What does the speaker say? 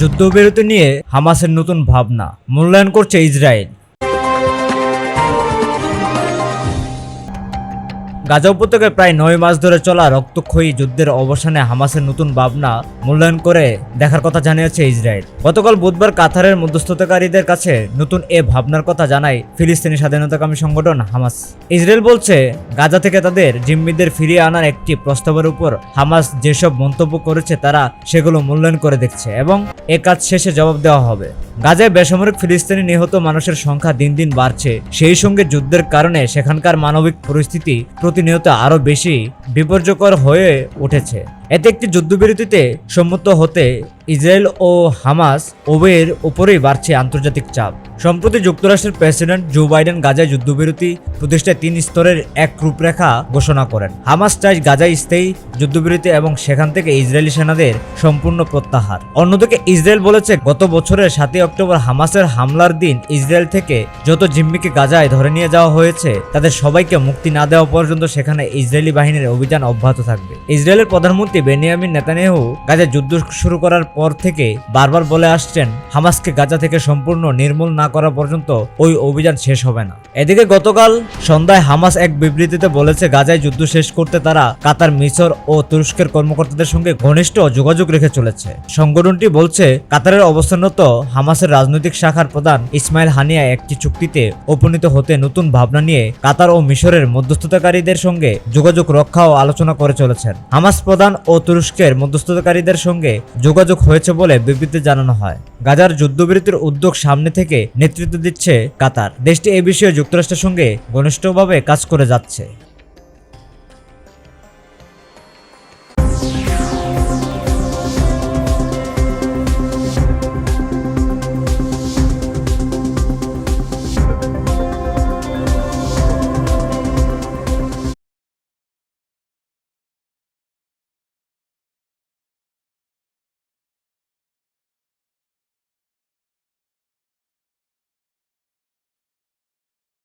যুদ্ধবিরতি নিয়ে হামাসের নতুন ভাবনা। মূল্যায়ন করছে ইসরায়েল। গাজা উপত্যকায় প্রায় নয় মাস ধরে চলা রক্তক্ষয়ী যুদ্ধের অবসানে হামাসের নতুন ভাবনা মূল্যায়ন করে দেখার কথা জানিয়েছে ইসরায়েল। গতকাল বুধবার কাতারের মধ্যস্থতাকারীদের কাছে নতুন এ ভাবনার কথা জানায় ফিলিস্তিনি স্বাধীনতাকামী সংগঠন হামাস। ইসরায়েল বলছে, গাজা থেকে তাদের জিম্মিদের ফিরিয়ে আনার একটি প্রস্তাবের উপর হামাস যেসব মন্তব্য করেছে তারা সেগুলো মূল্যায়ন করে দেখছে এবং এ কাজ শেষে জবাব দেওয়া হবে। গাজায় বেসামরিক ফিলিস্তিনি নিহত মানুষের সংখ্যা দিন দিন বাড়ছে। সেই সঙ্গে যুদ্ধের কারণে সেখানকার মানবিক পরিস্থিতি প্রতিনিয়ত আরও বেশি বিপর্যকর হয়ে উঠেছে। এতে একটি যুদ্ধবিরতিতে সম্মত হতে ইসরায়েল ও হামাস উভয়ের উপরেই বাড়ছে আন্তর্জাতিক চাপ। সম্প্রতি যুক্তরাষ্ট্রের প্রেসিডেন্ট জো বাইডেন গাজায় যুদ্ধবিরতি প্রতিষ্ঠায় তিন স্তরের এক রূপরেখা ঘোষণা করেন। হামাস চায় গাজায় স্থায়ী যুদ্ধবিরতি এবং সেখান থেকে ইসরায়েলি সেনাদের সম্পূর্ণ প্রত্যাহার। অন্যদিকে ইসরায়েল বলেছে, গত বছরের সাতই অক্টোবর হামাসের হামলার দিন ইসরায়েল থেকে যত জিম্মিকে গাজায় ধরে নিয়ে যাওয়া হয়েছে, তাদের সবাইকে মুক্তি না দেওয়া পর্যন্ত সেখানে ইসরায়েলি বাহিনীর অভিযান অব্যাহত থাকবে। ইসরায়েলের প্রধানমন্ত্রী বেনিয়ামিন নেতানিয়াহু গাজায় যুদ্ধ শুরু করার পর থেকে বারবার বলে আসছেন, হামাসকে গাজা থেকে সম্পূর্ণ নির্মূল না করা পর্যন্ত ওই অভিযান শেষ হবে না। এদিকে গতকাল সন্ধ্যায় হামাস এক বিবৃতিতে বলেছে, গাজায় যুদ্ধ শেষ করতে তারা কাতার মিশর ও তুরস্কের কর্মকর্তাদের সঙ্গে ঘনিষ্ঠ যোগাযোগ রেখে চলেছে। সংগঠনটি বলছে, কাতারের অবস্থানরত হামাসের রাজনৈতিক শাখার প্রধান ইসমাইল হানিয়া একটি চুক্তিতে উপনীত হতে নতুন ভাবনা নিয়ে কাতার ও মিশরের মধ্যস্থতাকারীদের সঙ্গে যোগাযোগ রক্ষা ও আলোচনা করে চলেছেন। হামাস প্রধান ও তুরস্কের মধ্যস্থতাকারীদের সঙ্গে যোগাযোগ হয়েছে বলে বিবৃতিতে জানানো হয়। গাজার যুদ্ধবিরতির উদ্যোগ সামনে থেকে নেতৃত্ব দিচ্ছে কাতার। দেশটি এ বিষয়ে যুক্তরাষ্ট্রের সঙ্গে ঘনিষ্ঠভাবে কাজ করে যাচ্ছে।